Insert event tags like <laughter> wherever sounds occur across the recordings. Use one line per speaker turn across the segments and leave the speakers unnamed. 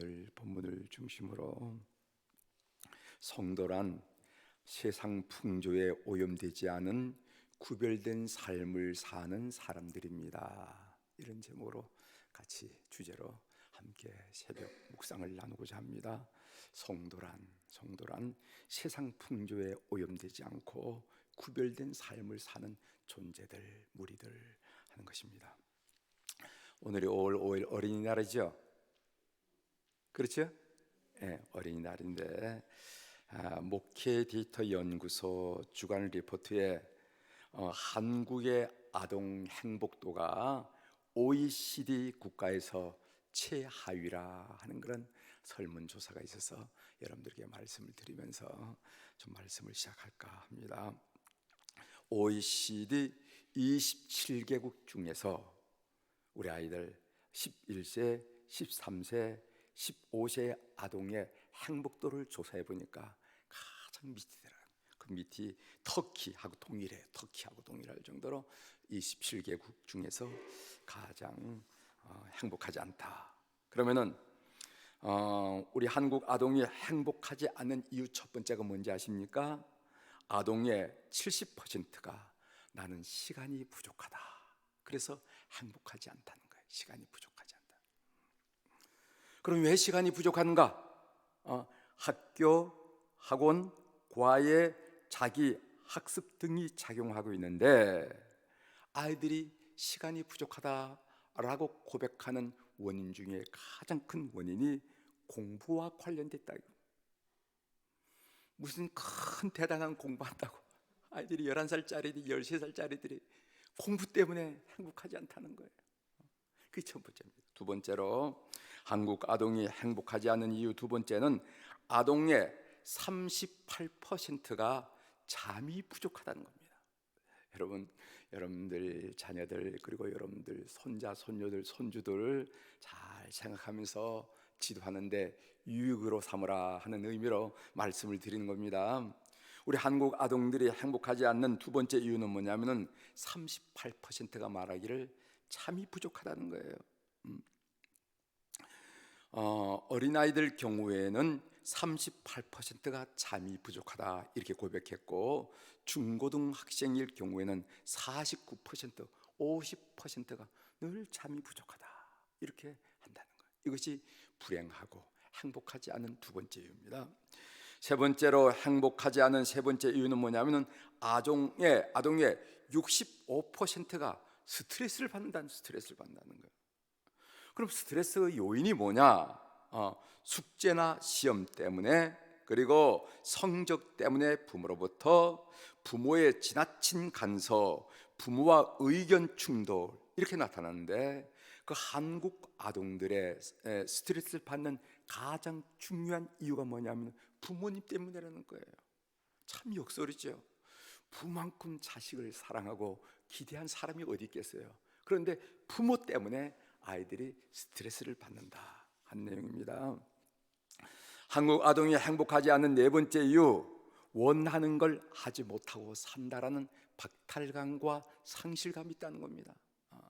오늘 본문을 중심으로 성도란 세상 풍조에 오염되지 않은 구별된 삶을 사는 사람들입니다. 이런 제목으로 같이 주제로 함께 새벽 묵상을 나누고자 합니다. 성도란 성도란 세상 풍조에 오염되지 않고 구별된 삶을 사는 존재들 무리들 하는 것입니다. 오늘이 5월 5일 어린이날이죠. 그렇죠? 예, 어린이날인데 아, 목회 데이터 연구소 주간 리포트에 어, 한국의 아동 행복도가 OECD 국가에서 최하위라 하는 그런 설문조사가 있어서 여러분들에게 말씀을 드리면서 좀 말씀을 시작할까 합니다. OECD 27개국 중에서 우리 아이들 11세, 13세, 15세 아동의 행복도를 조사해 보니까 가장 밑이더라. 그 밑이 터키하고 동일해. 터키하고 동일할 정도로 27개국 중에서 가장 어, 행복하지 않다. 그러면은 어, 우리 한국 아동이 행복하지 않는 이유 첫 번째가 뭔지 아십니까? 아동의 70%가 나는 시간이 부족하다. 그래서 행복하지 않다는 거예요. 시간이 않다. 그럼 왜 시간이 부족한가? 어, 학교, 학원, 과외, 자기 학습 등이 작용하고 있는데 아이들이 시간이 부족하다라고 고백하는 원인 중에 가장 큰 원인이 공부와 관련됐다. 무슨 큰 대단한 공부한다고 아이들이 11살짜리들이 13살짜리들이 공부 때문에 행복하지 않다는 거예요. 그게 첫 번째입니다. 두 번째로 한국 아동이 행복하지 않은 이유 두 번째는 아동의 38%가 잠이 부족하다는 겁니다. 여러분, 여러분들 자녀들 그리고 여러분들 손자, 손녀들, 손주들 잘 생각하면서 지도하는데 유익으로 삼으라 하는 의미로 말씀을 드리는 겁니다. 우리 한국 아동들이 행복하지 않는 두 번째 이유는 뭐냐면은 38%가 말하기를 잠이 부족하다는 거예요. 음. 어, 어린아이들 경우에는 38%가 잠이 부족하다 이렇게 고백했고 중고등학생일 경우에는 49% 50%가 늘 잠이 부족하다 이렇게 한다는 거예요. 이것이 불행하고 행복하지 않은 두 번째 이유입니다. 세 번째로 행복하지 않은 세 번째 이유는 뭐냐면은 아동의 아동의 65%가 스트레스를 받는다는 스트레스를 받는다는 거예요. 그럼 스트레스 요인이 뭐냐? 어, 숙제나 시험 때문에 그리고 성적 때문에 부모로부터 부모의 지나친 간섭, 부모와 의견 충돌 이렇게 나타나는데 그 한국 아동들의 스트레스를 받는 가장 중요한 이유가 뭐냐면 부모님 때문이라는 거예요. 참 역설이죠. 부만큼 자식을 사랑하고 기대한 사람이 어디 있겠어요. 그런데 부모 때문에 아이들이 스트레스를 받는다 한 내용입니다. 한국 아동이 행복하지 않은 네 번째 이유 원하는 걸 하지 못하고 산다라는 박탈감과 상실감이 있다는 겁니다. 아,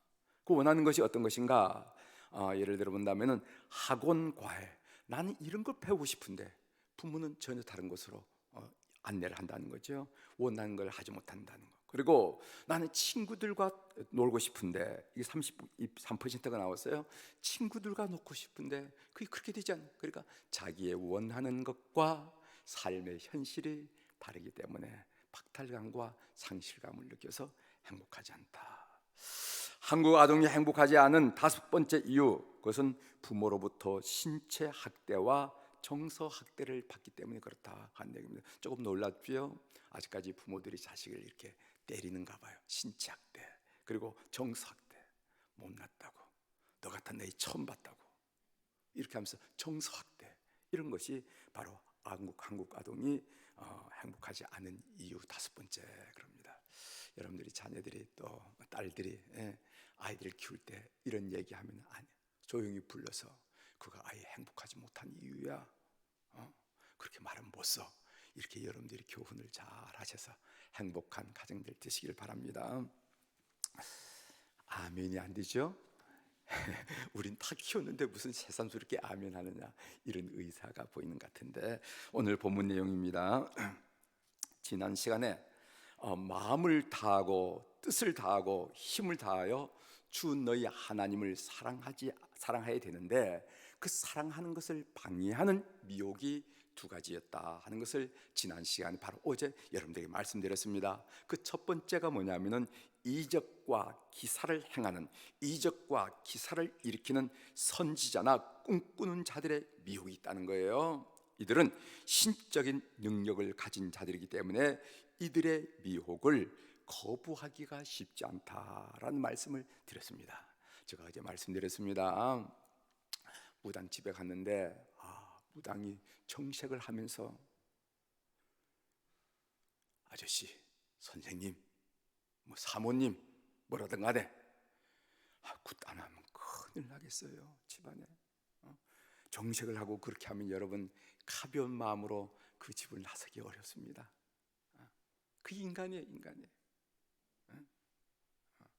그 원하는 것이 어떤 것인가? 아, 예를 들어 본다면은 학원 과외. 나는 이런 걸 배우고 싶은데 부모는 전혀 다른 것으로 어, 안내를 한다는 거죠. 원하는 걸 하지 못한다는 거. 그리고 나는 친구들과 놀고 싶은데 이게 33%가 나왔어요. 친구들과 놀고 싶은데 그게 그렇게 되지 않아. 그러니까 자기의 원하는 것과 삶의 현실이 다르기 때문에 박탈감과 상실감을 느껴서 행복하지 않다. 한국 아동이 행복하지 않은 다섯 번째 이유 그것은 부모로부터 신체 학대와 정서 학대를 받기 때문에 그렇다 하는 얘기입니다. 조금 놀랍죠? 아직까지 부모들이 자식을 이렇게 때리는가 봐요. 신체 학대 그리고 정서 학대 못났다고 너 같은 애 처음 봤다고 이렇게 하면서 정서 학대 이런 것이 바로 한국 한국 아동이 어, 행복하지 않은 이유 다섯 번째 그럽니다. 여러분들이 자녀들이 또 딸들이 예, 아이들을 키울 때 이런 얘기하면 아니 조용히 불러서 그가 아예 행복하지 못한 이유야. 어? 그렇게 말은 못 써. 이렇게 여러분들이 교훈을 잘 하셔서 행복한 가정들 되시길 바랍니다. 아멘이 안 되죠? <laughs> 우린 다 키웠는데 무슨 새삼스럽게 아멘 하느냐 이런 의사가 보이는 것 같은데 오늘 본문 내용입니다. <clears throat> 지난 시간에 어, 마음을 다하고 뜻을 다하고 힘을 다하여 주 너희 하나님을 사랑하지 사랑해야 되는데 그 사랑하는 것을 방해하는 미혹이 두 가지였다 하는 것을 지난 시간에 바로 어제 여러분들에게 말씀드렸습니다. 그 첫 번째가 뭐냐면은 이적과 기사를 행하는 이적과 기사를 일으키는 선지자나 꿈꾸는 자들의 미혹이 있다는 거예요. 이들은 신적인 능력을 가진 자들이기 때문에 이들의 미혹을 거부하기가 쉽지 않다라는 말씀을 드렸습니다. 제가 어제 말씀드렸습니다. 무당 집에 갔는데 아, 무당이 정색을 하면서 아저씨, 선생님, 뭐 사모님 뭐라든 간에 아, 굿안 하면 큰일 나겠어요 집안에 어? 정색을 하고 그렇게 하면 여러분 가벼운 마음으로 그 집을 나서기 어렵습니다. 어? 그 인간이에요 인간이에요. 어?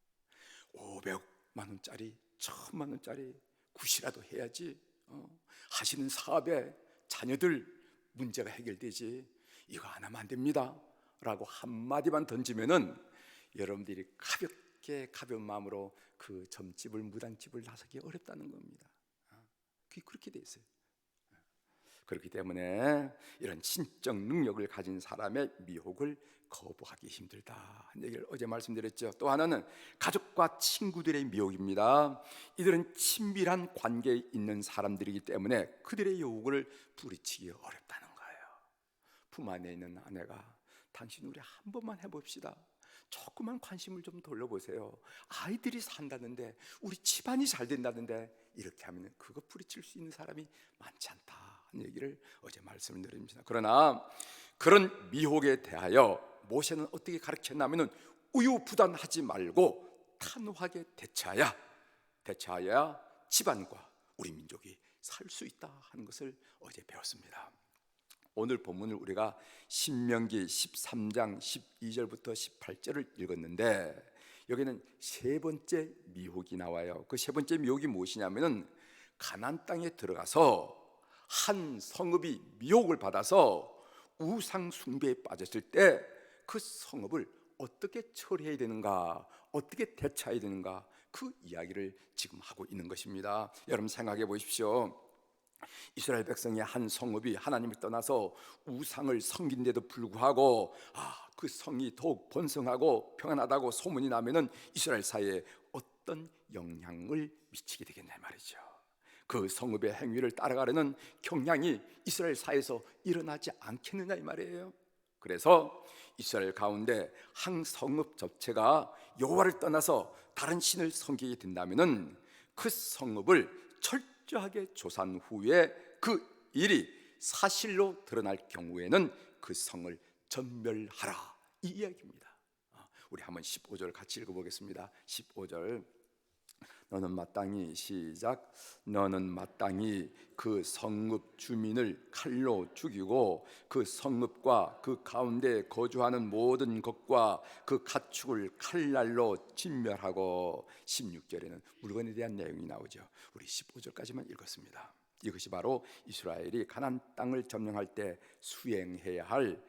500만 원짜리, 천만 원짜리 굿이라도 해야지. 어? 하시는 사업에 자녀들 문제가 해결되지. 이거 안 하면 안 됩니다. 라고 한마디만 던지면은 여러분들이 가볍게 가벼운 마음으로 그 점집을 무당집을 나서기 어렵다는 겁니다. 어? 그게 그렇게 돼 있어요. 그렇기 때문에 이런 신적 능력을 가진 사람의 미혹을 거부하기 힘들다 한 얘기를 어제 말씀드렸죠. 또 하나는 가족과 친구들의 미혹입니다. 이들은 친밀한 관계에 있는 사람들이기 때문에 그들의 요구를 부리치기 어렵다는 거예요. 품 안에 있는 아내가 당신 우리 한 번만 해봅시다. 조그만 관심을 좀 돌려보세요. 아이들이 산다는데 우리 집안이 잘 된다는데 이렇게 하면 그거 부리칠 수 있는 사람이 많지 않다. 하는 얘기를 어제 말씀을 드립니다. 그러나 그런 미혹에 대하여 모세는 어떻게 가르쳤냐면은 우유부단하지 말고 탄호하게 대처하야 대처하야 집안과 우리 민족이 살 수 있다 하는 것을 어제 배웠습니다. 오늘 본문을 우리가 신명기 13장 12절부터 18절을 읽었는데 여기는 세 번째 미혹이 나와요. 그 세 번째 미혹이 무엇이냐면은 가난 땅에 들어가서 한 성읍이 미혹을 받아서 우상 숭배에 빠졌을 때 그 성읍을 어떻게 처리해야 되는가, 어떻게 대처해야 되는가 그 이야기를 지금 하고 있는 것입니다. 여러분 생각해 보십시오. 이스라엘 백성의 한 성읍이 하나님을 떠나서 우상을 섬긴데도 불구하고 아, 그 성이 더욱 번성하고 평안하다고 소문이 나면은 이스라엘 사회에 어떤 영향을 미치게 되겠냐 말이죠. 그 성읍의 행위를 따라가려는 경향이 이스라엘 사회에서 일어나지 않겠느냐 이 말이에요. 그래서 이스라엘 가운데 한 성읍 전체가 여호와를 떠나서 다른 신을 섬기게 된다면은 그 성읍을 철저하게 조사한 후에 그 일이 사실로 드러날 경우에는 그 성을 전멸하라 이 이야기입니다. 아, 우리 한번 15절 같이 읽어보겠습니다. 15절 너는 마땅히 시작 너는 마땅히 그 성읍 주민을 칼로 죽이고 그 성읍과 그 가운데 거주하는 모든 것과 그 가축을 칼날로 진멸하고 16절에는 물건에 대한 내용이 나오죠. 우리 15절까지만 읽었습니다. 이것이 바로 이스라엘이 가나안 땅을 점령할 때 수행해야 할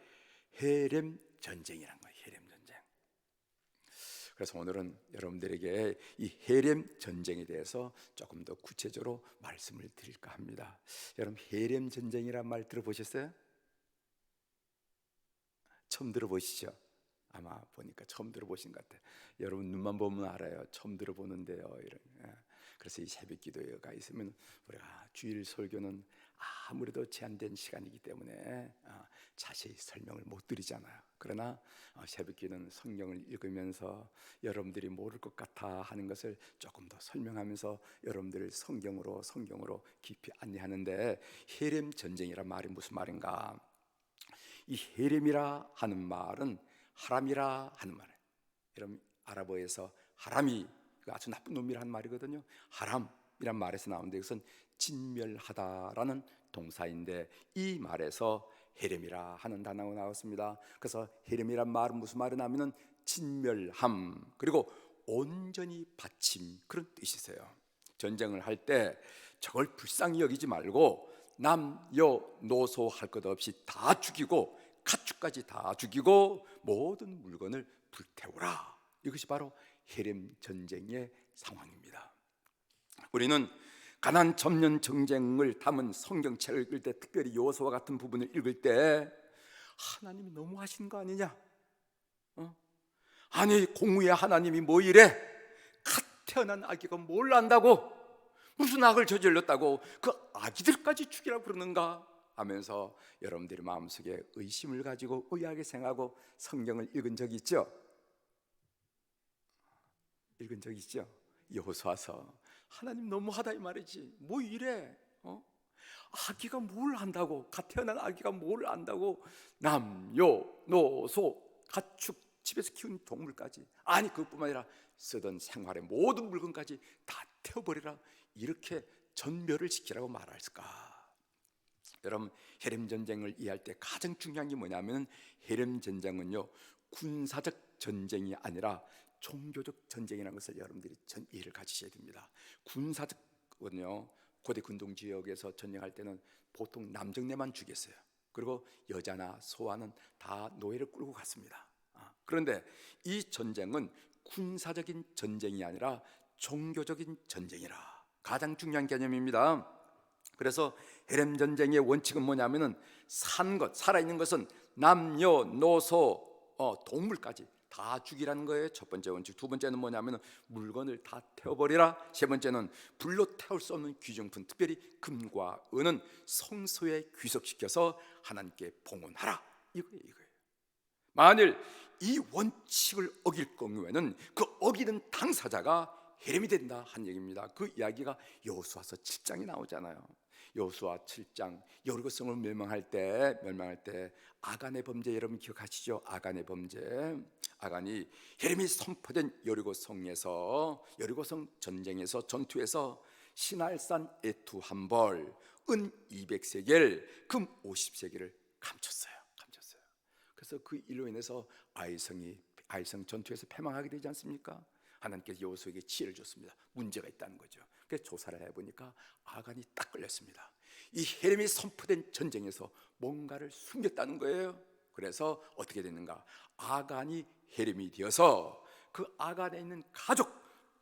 헤렘 전쟁이란 거예요. 그래서 오늘은 여러분들에게 이 헤렘 전쟁에 대해서 조금 더 구체적으로 말씀을 드릴까 합니다. 여러분 헤렘 전쟁이란 말 들어보셨어요? 처음 들어보시죠? 아마 보니까 처음 들어보신 것 같아요. 여러분 눈만 보면 알아요. 처음 들어보는데요. 이런. 예. 그래서 이 새벽 기도가 있으면 우리가 주일 설교는 아무래도 제한된 시간이기 때문에 어, 자세히 설명을 못 드리잖아요. 그러나 어, 새벽기는 성경을 읽으면서 여러분들이 모를 것 같아 하는 것을 조금 더 설명하면서 여러분들을 성경으로 성경으로 깊이 안내하는데 헤렘 전쟁이란 말이 무슨 말인가? 이 헤렘이라 하는 말은 하람이라 하는 말이에요. 여러분 아랍어에서 하람이 아주 나쁜 놈이라는 말이거든요. 하람이란 말에서 나오는데 이것은 진멸하다라는 동사인데 이 말에서 헤렘이라 하는 단어가 나왔습니다. 그래서 헤렘이란 말은 무슨 말이냐면은 진멸함 그리고 온전히 받침 그런 뜻이세요. 전쟁을 할 때 저걸 불쌍히 여기지 말고 남여 노소 할 것 없이 다 죽이고 가축까지 다 죽이고 모든 물건을 불태우라. 이것이 바로 헤렘 전쟁의 상황입니다. 우리는 가난 점령 전쟁을 담은 성경책을 읽을 때 특별히 요소와 같은 부분을 읽을 때 하나님이 너무 하신 거 아니냐? 어? 아니 공우의 하나님이 뭐 이래? 갓 태어난 아기가 뭘 안다고? 무슨 악을 저질렀다고 그 아기들까지 죽이라고 그러는가? 하면서 여러분들이 마음속에 의심을 가지고 의아하게 생각하고 성경을 읽은 적이 있죠? 읽은 적 있죠? 여호수아서 하나님 너무하다 이 말이지. 뭐 이래? 어? 아기가 뭘 안다고? 갓 태어난 아기가 뭘 안다고? 남요노소. 가축 집에서 키운 동물까지. 아니 그것뿐만 아니라 쓰던 생활의 모든 물건까지 다 태워버리라. 이렇게 전멸을 시키라고 말할까 여러분 헤렘 전쟁을 이해할 때 가장 중요한 게 뭐냐면 헤렘 전쟁은요 군사적 전쟁이 아니라 종교적 전쟁이라는 것을 여러분들이 전 이해를 가지셔야 됩니다. 군사적은요 고대 군동 지역에서 전쟁할 때는 보통 남정네만 죽였어요. 그리고 여자나 소아는 다 노예를 끌고 갔습니다. 아, 그런데 이 전쟁은 군사적인 전쟁이 아니라 종교적인 전쟁이라 가장 중요한 개념입니다. 그래서 헤렘 전쟁의 원칙은 뭐냐면은 산 것, 살아 있는 것은 남녀, 노소, 어, 동물까지 다 죽이라는 거예요. 첫 번째 원칙. 두 번째는 뭐냐면은 물건을 다 태워버리라. 세 번째는 불로 태울 수 없는 귀중품, 특별히 금과 은은 성소에 귀속시켜서 하나님께 봉헌하라. 이거예요, 이거예요. 만일 이 원칙을 어길 경우에는 그 어기는 당사자가 헤렘이 된다 한 얘기입니다. 그 이야기가 여호수아서 7장에 나오잖아요. 여호수아 7장 여리고성을 멸망할 때 멸망할 때 아간의 범죄 여러분 기억하시죠? 아간의 범죄. 아간이 헤렘이 선포된 여리고 성에서 여리고 성 전쟁에서 전투에서 신할산 에투 한 벌, 은 200세겔, 금 50세겔을 감췄어요. 감췄어요. 그래서 그 일로 인해서 아이성이 아이성 전투에서 패망하게 되지 않습니까? 하나님께서 여호수에게 지혜를 줬습니다. 문제가 있다는 거죠. 그래서 조사를 해보니까 아간이 딱 걸렸습니다. 이 헤렘이 선포된 전쟁에서 뭔가를 숨겼다는 거예요. 그래서 어떻게 됐는가? 아간이 헤렘이 되어서 그 아간에 있는 가족,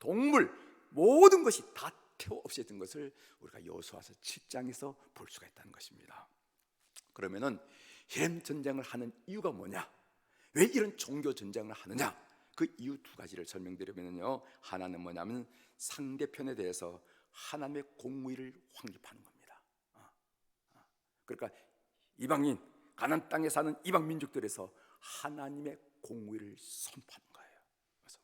동물 모든 것이 다 태워 없애진 것을 우리가 여호수아서 7장에서 볼 수가 있다는 것입니다. 그러면은 헤렘 전쟁을 하는 이유가 뭐냐? 왜 이런 종교 전쟁을 하느냐? 그 이유 두 가지를 설명드리면요. 하나는 뭐냐면 상대편에 대해서 하나님의 공의를 확립하는 겁니다. 어, 어. 그러니까 이방인 가난 땅에 사는 이방 민족들에서 하나님의 공의를 선포하는 거예요. 그래서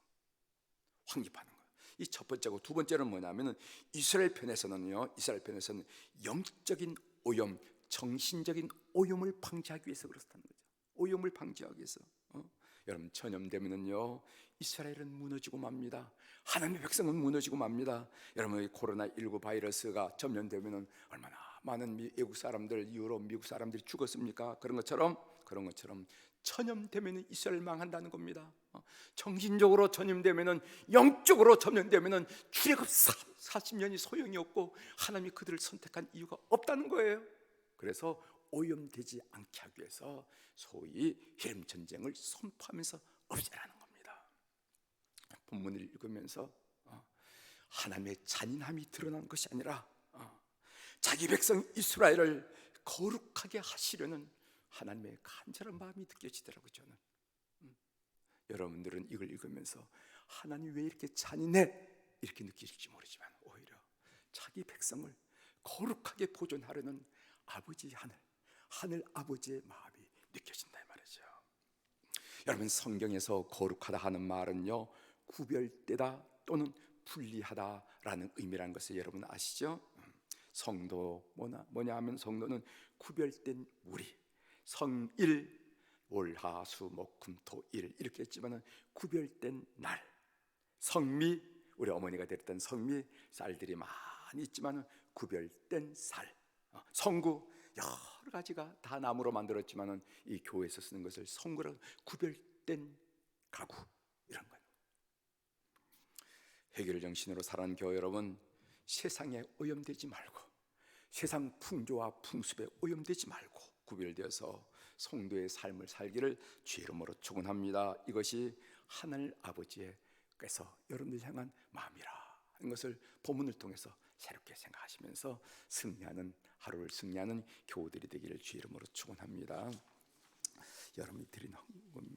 확립하는 거예요. 이 첫 번째고 두 번째는 뭐냐면은 이스라엘 편에서는요. 이스라엘 편에서는 영적인 오염, 정신적인 오염을 방지하기 위해서 그렇다는 거죠. 오염을 방지하기 위해서. 어? 여러분 전염되면은요 이스라엘은 무너지고 맙니다. 하나님의 백성은 무너지고 맙니다. 여러분 코로나 19 바이러스가 전염되면은 얼마나 많은 미, 외국 사람들, 유럽, 미국 사람들이 죽었습니까? 그런 것처럼 그런 것처럼 전염되면은 이스라엘 망한다는 겁니다. 어, 정신적으로 전염되면은 영적으로 전염되면은 출애굽 40년이 소용이 없고 하나님이 그들을 선택한 이유가 없다는 거예요. 그래서 오염되지 않게 하기 위해서 소위 헬름 전쟁을 선포하면서 없애라는. 본문을 읽으면서 어, 하나님의 잔인함이 드러난 것이 아니라 어, 자기 백성 이스라엘을 거룩하게 하시려는 하나님의 간절한 마음이 느껴지더라고요. 저는 음. 여러분들은 이걸 읽으면서 하나님 왜 이렇게 잔인해 이렇게 느끼실지 모르지만 오히려 자기 백성을 거룩하게 보존하려는 아버지 하늘 하늘 아버지의 마음이 느껴진다 이 말이죠. 여러분 성경에서 거룩하다 하는 말은요 구별되다 또는 분리하다라는 의미라는 것을 여러분 아시죠? 성도 뭐냐 뭐냐 하면 성도는 구별된 무리 성일 월하수목금토일 이렇게 했지만은 구별된 날 성미 우리 어머니가 드렸던 성미 쌀들이 많이 있지만은 구별된 살 어, 성구 여러 가지가 다 나무로 만들었지만은 이 교회에서 쓰는 것을 성구라 구별된 가구. 해결 정신으로 살아가는 교회 여러분, 세상에 오염되지 말고 세상 풍조와 풍습에 오염되지 말고 구별되어서 성도의 삶을 살기를 주 이름으로 축원합니다. 이것이 하늘 아버지께서 여러분들 향한 마음이라 하는 것을 본문을 통해서 새롭게 생각하시면서 승리하는 하루를 승리하는 교우들이 되기를 주 이름으로 축원합니다. 여러분이 드리는 헌금